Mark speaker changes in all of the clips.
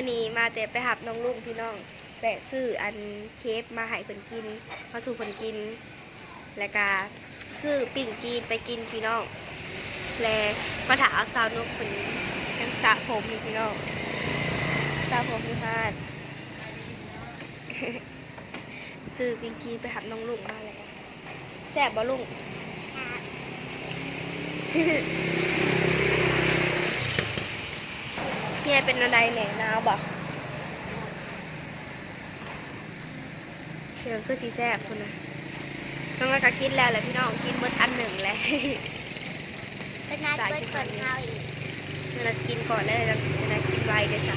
Speaker 1: มื่อนี้มาแต่ไปหับน้องลุงพี่น้องแต่ซื้ออันเคฟมาให้เพิ่นกินมาสู่เพิ่นกิน แล้วก็ซื้อปิ่งกีนไปกินพี่น้องและมาถาเอาสาวนกคนนี้ยังสระผมอยู่พี่น้องสระผมพี่พาดซื้อปิ่งกีนไปหับน้องลุงมาเลยแซ่บบ่ลุง ยเป็นอะไรแหน่หนาวบ่เดี๋ยวคือสีแซ่บคุณนะน้องก็กินแล้วแหละพี่น้องกินเบิดอันหนึ่งแล้ว
Speaker 2: เป็นนัดเปิดก่อนเขาอีก
Speaker 1: เรากินก่อนเลยเราเรากินไวเดี๋ยวจ้ะ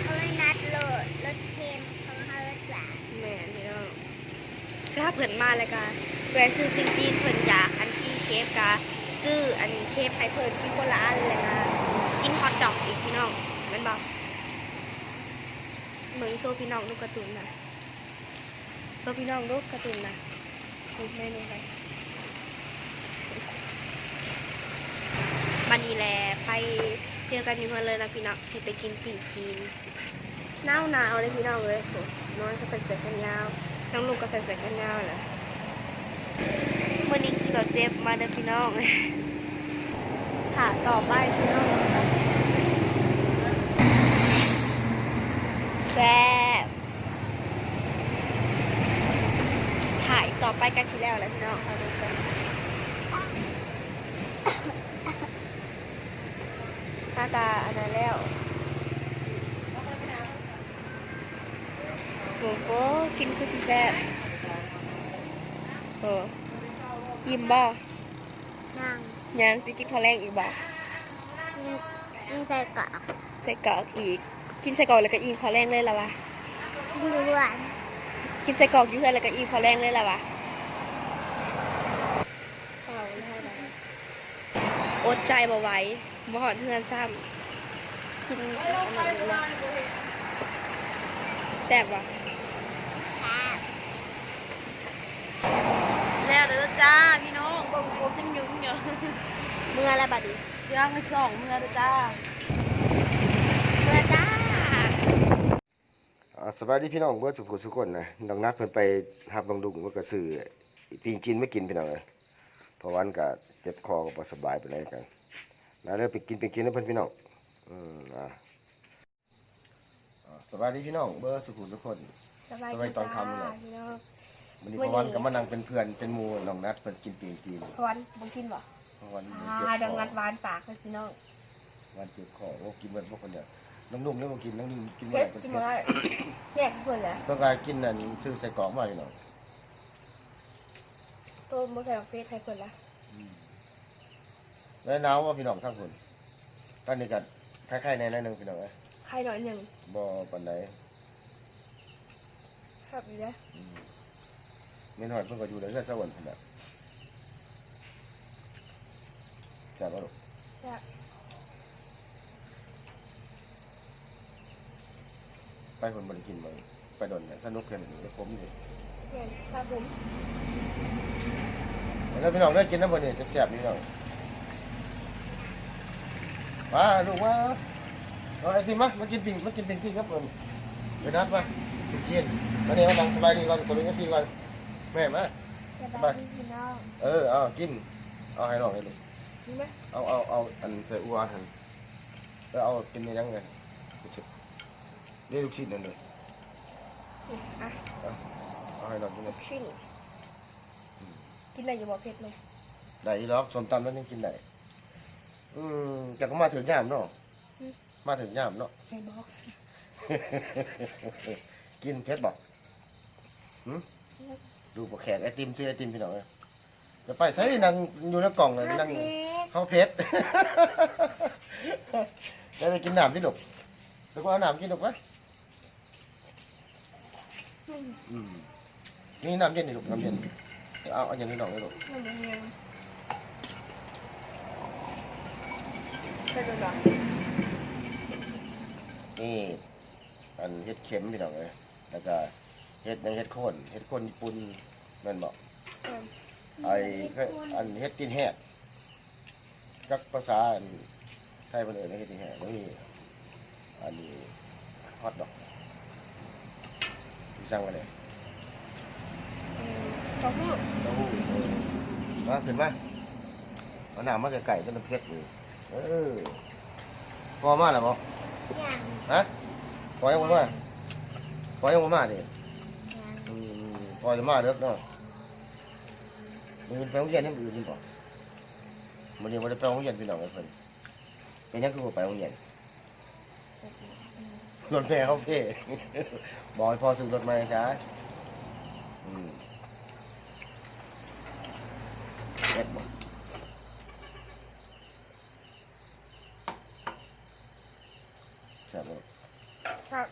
Speaker 2: เขาไม่นัดโหลดรถเค็มของเขารถหวาน
Speaker 1: แม่พี่น้องถ้าเพิ่นมาแล้วก็แวะซื้อจริงๆเพิ่นอยากอันที่เคฟกะซื้ออันเคฟให้เพิ่นกินคนละอันเลยนะ กินฮอทดอกอีกพี่น้องมันบอกเหมือนโซพี่น้องลูกกร์ตูนนะโซพี่น้องลูกกร์ตูนนะดูเมนูไปบันนี้แหละไปเจอกันอยู่เพื่อนเลยนะพี่น้องสิไปกินปิ่งจีนหนาวหนาวเลยพี่น้องเลยน้อยก็ใส่เสื้อกันยาวน้องลูกก็ใส่เสื้อกันยาวแหละวันนี้ขี่รถเจ็บมาเด้อพี่น้อง ถาต่อไปพี่น้องแซ่บถ่ายต่อไปกันชิแล้วแล้วพี่น้องเอาดูกันหน้าตาอันนั้นแล้วหมูโก้กินคือที่แซ่บโอ้อิ่มบ่
Speaker 2: นั่ง
Speaker 1: ยังสิกินข้าวแรงอีกบ่
Speaker 2: นี่ใจกรอก
Speaker 1: ใส่กรอกอีก กินใส่กรอกแล้วก็อีกข้าวแรงเลยล่ะวะ
Speaker 2: ดูหวาน
Speaker 1: กินใส่กรอกอยู่เพื่อนแล้วก็อีกข้าวแรงเลยล่ะวะอดใจบ่ไหว้บ่หอดเพื่อนซ้ำกินอันนั้นเลยแซ่บวะ
Speaker 2: ครับ
Speaker 3: แล้วเด้อจ้าพี่น้องบ่บ่เป็นยุ่งเยอะ
Speaker 1: เมื่อแล้วบัดนี้
Speaker 3: เสื้อไม่ส่องเมื่อเด้อจ้า
Speaker 1: เมื่อจ้า
Speaker 4: อ่าสบายดีพี่น้องเบิดสุขสุขคนนะน้องนัดเพิ่นไปหับน้องดุงมันก็ซื้อปิงจีนไม่กินพี่น้องเลยเพราะวันก็เจ็บคอก็บ่สบายไปเลยกันนะเลยไปกินไปกินให้เพิ่นพี่น้องอืมอ่าอ่าสบายดีพี่น้องเบิดสุขสุขคน
Speaker 1: สบาย
Speaker 4: สบายตอนค่ำนี่แหละ
Speaker 1: พี่น้อง
Speaker 4: วันนี้
Speaker 1: มื้
Speaker 4: พ
Speaker 1: อ
Speaker 4: อ
Speaker 1: นี้
Speaker 4: วันก็มานั่งเป็นเพื่อนเป็นหมู่น้องนัดเพิ่นกินปิงจีน
Speaker 1: พวันบ่กินบ่
Speaker 4: เพราะวัน
Speaker 1: อ่าดังงัดหวานปากเลยพี่น้อง
Speaker 4: วันเจ็บคอโอ้กินเบิดพวกคนเดียวน้องนุ่มเนี่ยบ่กินน้องนุ่มกินบ่
Speaker 1: เผ็
Speaker 4: ได้
Speaker 1: ด
Speaker 4: เพิ่น
Speaker 1: กิน
Speaker 4: เผ็
Speaker 1: บ่
Speaker 4: ด
Speaker 1: ได้แยกเพิ่นแหละ
Speaker 4: ต้องการกินนั่นซื้อใส่กรอกมาพี่น้อง
Speaker 1: ต้มบ่ใส่เฟซให้เพิ่นละ
Speaker 4: แล้วหนาวว่าพี่น้องทั้งคนตอนนี้ก็คล้ายๆในนั้นหนึงพี่น้องเอ้ย
Speaker 1: ไข่หน่อยหนึง
Speaker 4: บ่ปานใด
Speaker 1: ครับอีกแล้ว
Speaker 4: อืม แม่นหอยเพิ่นก็อยู่ในเรือนสวรรค์พุ่นน่ะจับเอาลูก
Speaker 1: แซ่บ
Speaker 4: ไปคนบ่ได้กินมาไปดนน่ะสนุกกันนี่ผมนี่
Speaker 1: เพื่อนครับผม
Speaker 4: แล้วพี่น้องได้กินน้ำบ่นี่แซ่บๆนี่พี่น้องมาลูกมาเอาไอ้ที่มามากินปิ่งมากินปิ่งที่ครับผมไปนัดมากินเจียนมาเนี่ยมานั่งสบายดีก่อนสบาย FC ก่อน แม่มา
Speaker 1: สบายดีพี่น้อง
Speaker 4: เออเอากิน เอาให้น้องเลยลูก
Speaker 1: กินไหม
Speaker 4: เอาเอาเอาอันใส่อัวหันแล้วเอาเป็นในยังไงลูกชิ้นเรียกลูกชิ้นนั่นเลย
Speaker 1: นี่อะ
Speaker 4: เอาให้น้องกินเล
Speaker 1: ลู
Speaker 4: ย
Speaker 1: กชิ้นกินอะไรอยู่บ่เผ็ดไหม
Speaker 4: ได้อีหรอกส้มตำแล้วนี่กินได้อืมจะก็มาถึงยามเนาะมาถึงยามเนาะ
Speaker 1: ให้บอก
Speaker 4: กินเผ็ดบอกหืม ดูปลาแขกไอติมซื้อไอติมพี่น้องเลยจะไปใส่นั่งอยู่ในกล่องเลยนั่งห้องเพชรแล้วไปกินน้ำที่หลบแล้วก็เอาน้ำกินหลบไหมอืมนี่น้ำเย็นนี่ลูกน้ำเย็นเอาเอาอย่างนี้หน่อยเลยลูก
Speaker 1: มันยังยังเป็นแบบ
Speaker 4: นี่อันเห็ดเข็มพี่น้องเลยแล้วก็ เห็ดในเห็ดโคนเห็ดโคนญี่ปุ่นแม่นบอกไอ้ก็อันเฮ็ดกินแห้งจักภาษาอันไทยมันเอ่ยเฮ็ดกินแห้งแล้วนี่อันนี้ฮอตดอกที่สั่งมาเลย
Speaker 1: อืมเขาพูด
Speaker 4: เต้าหู้เออมาขึ้นมาเอาหน้ามาไก่ๆจนมันเผ็ดอยู่เออพอมาแล้วบ่
Speaker 2: อย่าง
Speaker 4: ฮะพอยังบ่มาพอยังบ่มาดิ
Speaker 2: อย่าง
Speaker 4: อืม พอจะมาเด้อเนาะมือไปโรงเรียนนี่มืออื่นนี่บ่มื้อนี้บ่ได้ไปโรงเรียนพี่น้องเพิ่นเป็นยังคือบ่ไปโรงเรียนรถแม่เขาเพ่บอกให้พอซื้อรถใหม่ซะอืมเอ็ดบ่แซ่บบ่
Speaker 1: ครับ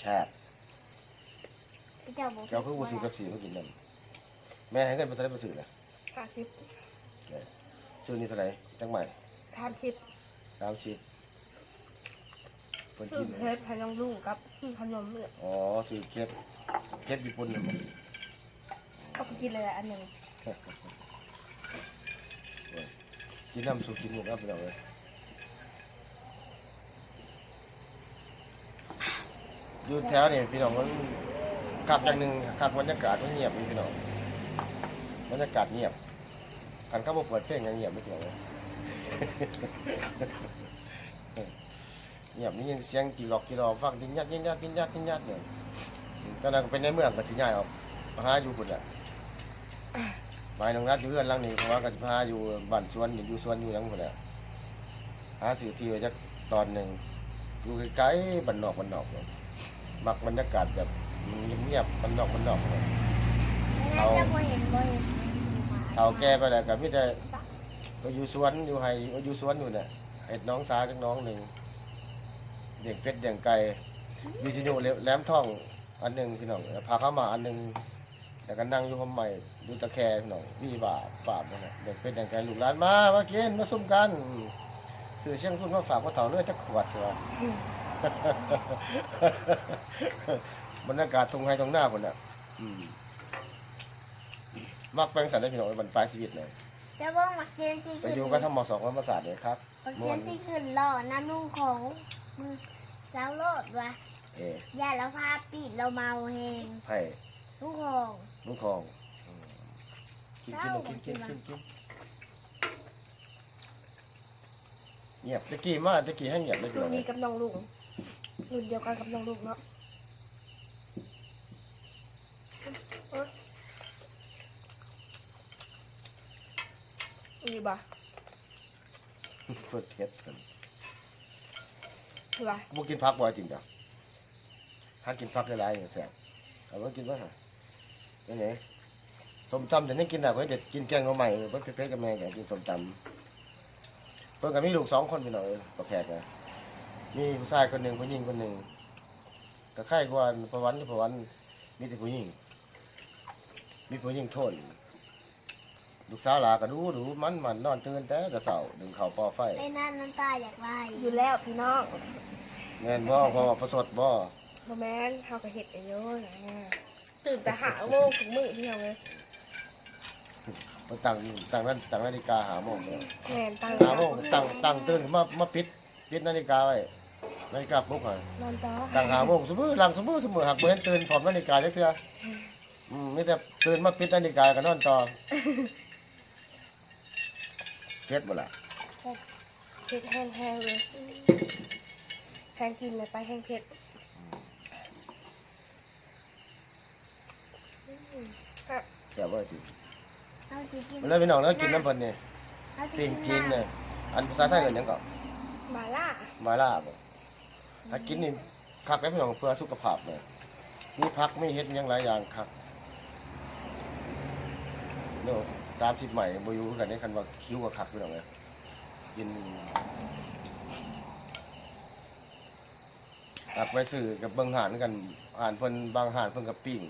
Speaker 4: แซ่บ
Speaker 2: เจ้าบอก
Speaker 4: เจ้าคือบ่ซื้อกับสีมากินนำแม่ให้เงินไปเท่าไหร่บ่ซื้อน่ะ
Speaker 1: ห้าสิบ
Speaker 4: ซื้อนี่เท่าไหร่จังใหม่
Speaker 1: สามสิบ
Speaker 4: สามสิบเพิ่น
Speaker 1: ซื้อ
Speaker 4: กิน
Speaker 1: เพชรพนองลุงกับขนมเนี่ย
Speaker 4: อ๋อซื้อเก็บเก็บญี่ปุ่นน่ะบ่
Speaker 1: ก็ไปกินเลยอันหนึ่ง
Speaker 4: กินน้ำสุกกินหมูครับพี่น้องเอ้ยอยู่แถวนี่พี่น้องมัน คักอย่างหนึ่งคักบรรยากาศมันเงียบอยู่พี่น้องบรรยากาศเงียบคันเขาบ่เปิดเพลงยังเงียบไม่พี่น้องเอ้ยเงียบนี่ยินเสียงจีหลอกจีหลอกฟังกินยัดกินยัดกินยัดกินยัดเนี่ยตอนนั้นเป็นในเมืองก็สิย้ายออกมาหาอยู่พุ่นแหละหมายน้องนัดอยู่เรือนหลังนี้เพราะว่าก็สิพาอยู่บ้านสวนอยู่สวนอยู่ยังพุ่นแหละหาซื้อที่ไว้จักตอนหนึ่งอยู่ไกลๆบ้านนอกบ้านนอกเนี่ย มักบรรยากาศแบบเงียบๆบ้านนอกบ้านนอกเนี่ย
Speaker 2: แล้วเจ้าบ่เห็นบ่เห็น
Speaker 4: เฒ่าแก่ไปแล้วก็มีแต่ไปอยู่สวนอยู่ไห้อยู่สวนอยู่เนี่ยเฮ็ดน้องสาวจักน้องหนึ่งเลี้ยงเป็ดเลี้ยงไก่วิทยุแหลมท่องอันหนึ่งพี่น้องพาเข้ามาอันหนึ่งแล้วก็นั่งอยู่ห้องใหม่ดูตะแคร์พี่น้องวี่บาปาบนั่นแหละเด็กเป็นอย่างไรลูกหลานมามากินมาซุ่มกันสื่อเชียงซุ่มมาฝากมาเถาเลือดจักขวดใช่ไหม บรรยากาศตรงไห้ตรงหน้าคนน่ะอืมมักแปลงสันได้พี่น้องมันปลายชีวิตเลย
Speaker 2: เจ้าบ่มักเจนสิ
Speaker 4: ไป
Speaker 2: ขึ้น
Speaker 4: อยู่กันทั้งมสองและมสามเลยครับ
Speaker 2: มักเจนสิขึ้นหล่อน้ำนุ่งของมือสาวโลดว่ะ
Speaker 4: เออย่า
Speaker 2: แล้วพาปิดเราเมาแหง
Speaker 4: ให้
Speaker 2: ลูกของ
Speaker 4: ลุงทองอืมกินกินลูกกินกินกินกินเงียบตะกี้มาตะกี้ให้เงียบเลยพี่
Speaker 1: รุ่
Speaker 4: น้
Speaker 1: น
Speaker 4: อง
Speaker 1: นี้กับน้องลุง รุ่นเดียวกันกับน้องลุงเนาะเอ้ยนี่บ่ะ
Speaker 4: เปิดเพ็ดกัน
Speaker 1: นี่บ่ะ
Speaker 4: บ่กินผักบ่อยจริงจ้ะหากินผักหลายๆอย่างแซ่บเอาไว้กินบ่ฮะนี่ไงส้มตำแต่นี่กินได้เพิ่นจะกินแกงหน่อไม้เพิ่นเพ็ดกับแม่อยากกินส้มตำเพิ่นก็มีลูกสองคนพี่น้องเอ้ยบ่แขกนะ มีผู้ชายคนหนึงผู้หญิงคนหนึงก็คล้ายกว่าประวันประวันมีแต่ผู้หญิงมีผู้หญิงโทนลูกสาวหลาก็ดูดูมันมันนอนตื่นแต่แต่เช้าดึงเข้าวปอไฟ
Speaker 2: ไอ้นั่นน้ำตาอยากไหล
Speaker 1: อยู่แล้วพี่น้อง
Speaker 4: แม่นบ่เพราะว่าประสดบ่
Speaker 1: บ่แม่นเฮาก็เฮ็ดเองอยู่นะตื่นแต่หาโมงถึงมื้อพี่น้องเลย
Speaker 4: มันตั้งตั้งนั้นตั้งนาฬิกาหาโมงเลย
Speaker 1: แม่นตั้ง
Speaker 4: หาโมงตั้งตั้งตื่นมามาปิดปิดนาฬิกาไว้ นาฬิกาปลุกให้
Speaker 1: นอนต่อ
Speaker 4: ตั้งหาโมงสมมุติหลังสมมุติสมมุติหากบ่เห็นตื่นพร้อมนาฬิกาจักเทื่ออืมมีแต่ตื่นมาปิดนาฬิกาก็นอนต่อเฮ็ดบ่ล่ะ
Speaker 1: เผ็ดแห้งๆเลยแห้งกินเลยไปแห้งเผ็ดอืมครับ
Speaker 4: แต่ว่าสิ
Speaker 2: เอาสิกิน
Speaker 4: แล้วพี่น้องแล้วกินน้ำเพิ่นนี่
Speaker 2: เอาสิ
Speaker 4: ปิ้ง
Speaker 2: กิ
Speaker 4: จีน
Speaker 2: น
Speaker 4: เนี่ยอันภาษาไทยเอิ้นหยังก็
Speaker 1: มาล่า
Speaker 4: มาล่าบ่ ถ้ากินนี่คักแล้วพี่น้องเพื่อสุขภาพเลยมีผักไมีเฮ็ดยังหลายอย่างคักโน่สามสิบใหม่บอยู่กันนี่คันว่าคิ้วกับคักพี่น้องเลยกินตักไปซื้อกับเบิ่งหานกันหานเพิ่นบางหานเพิ่นกับปิ้ง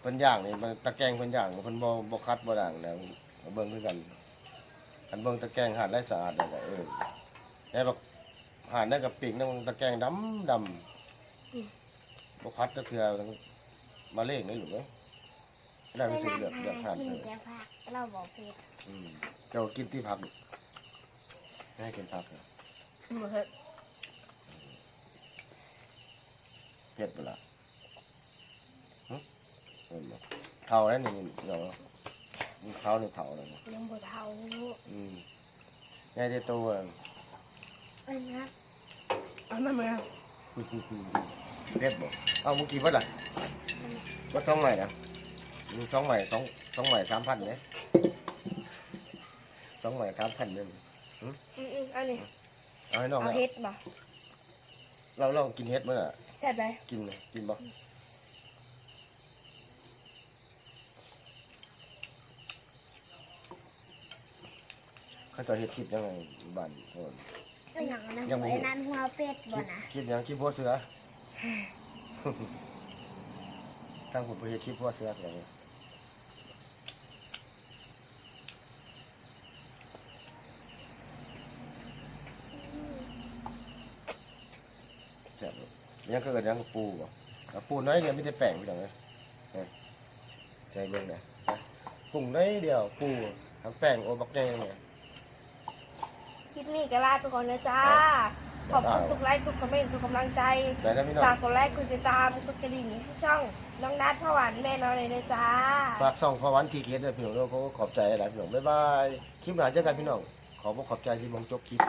Speaker 4: เพิ่นย่างนี่มันตะแกรงเพิ่นย่างเพิ่นบ่บ่คัดบ่ด่างแล้วเบิ่งคือกันคันเบิ่งตะแกรงหานได้สะอาดแล้วเออแต่บัก หานได้กับปิ้งนั่นตะแกรงดำดำบ่คัดก็เทื่อมาเลขนี่หรือเปล่าได้ไปซื้อเลือกเลือกหาน
Speaker 2: กิน
Speaker 4: ซื้อ
Speaker 2: แต่ผักเราบอกเผ็ด
Speaker 4: อืมเจ้ากินที่พักลูกให้กินพักเหรอ
Speaker 1: หมูเห็ด
Speaker 4: เผ็ดบ่ล่ะหึเห็นบ่เท่าแล้วนี่นี่เนาะมีเขาในเท่าแล้วนี่
Speaker 1: ยังบ่เท่า
Speaker 4: อืมยายจะโตอะ
Speaker 1: ไอ้นะเอามาเมื่อ
Speaker 4: เผ็ดบ่เอาเมื่อกี้ว่าล่ะว่าท้องใหม่นะมีท้องใหม่ท้องท้องใหม่สามพันเนี่ยท้องใหม่สามพันเนี่ย
Speaker 1: อืมอืมเอันนี้
Speaker 4: เอาให้น้อง
Speaker 1: เอา
Speaker 4: นะ
Speaker 1: เฮ็ดบ่
Speaker 4: เราลองกินเฮ็ดมั้ยอะ
Speaker 1: แซ่บไหม
Speaker 4: กินเลยกินบ่เขาจะเฮ็ดคลิปยังไงบ้านโน่น
Speaker 2: ไอ้หนังนะ
Speaker 4: ยังบ่
Speaker 2: ไอ้นั่นหัวเป็ดบ่นะ
Speaker 4: คลิปยังคลิปพ่อเสือตั้งผมไปเฮ็ดคลิปพ่อเสืออย่างนี้แซ่บเลยยังก็เกิดยังกับปูบ่เอาปูน้อยเดียวไม่ได้แป้งพี่น้องเลยเนี่ยใจเบิ่งนะนะปรุงน้อยเดียวปูทำแป้งโอบักแดงเนี่ย
Speaker 1: คลิปนี้ก็ลาไปก่อนนะจ้า ขอบคุณทุกไลค์ทุกคอมเมนต์ทุกกำลังใจ
Speaker 4: ได้แล้วพี่น้อง
Speaker 1: ฝากกดไลค์กดติดตามกดกระดิ่งให้ช่องน้องนัดพ่อหวานแม่น้อยเลยนะจ้า
Speaker 4: ฝากส่องพอวันทีเคสด้วยพี่น้องแล้วก็ขอบใจหลายพี่น้องบ๊ายบาย คลิปหน้าเจอกันพี่น้อง ขอบคุณขอบใจที่มองจบคลิป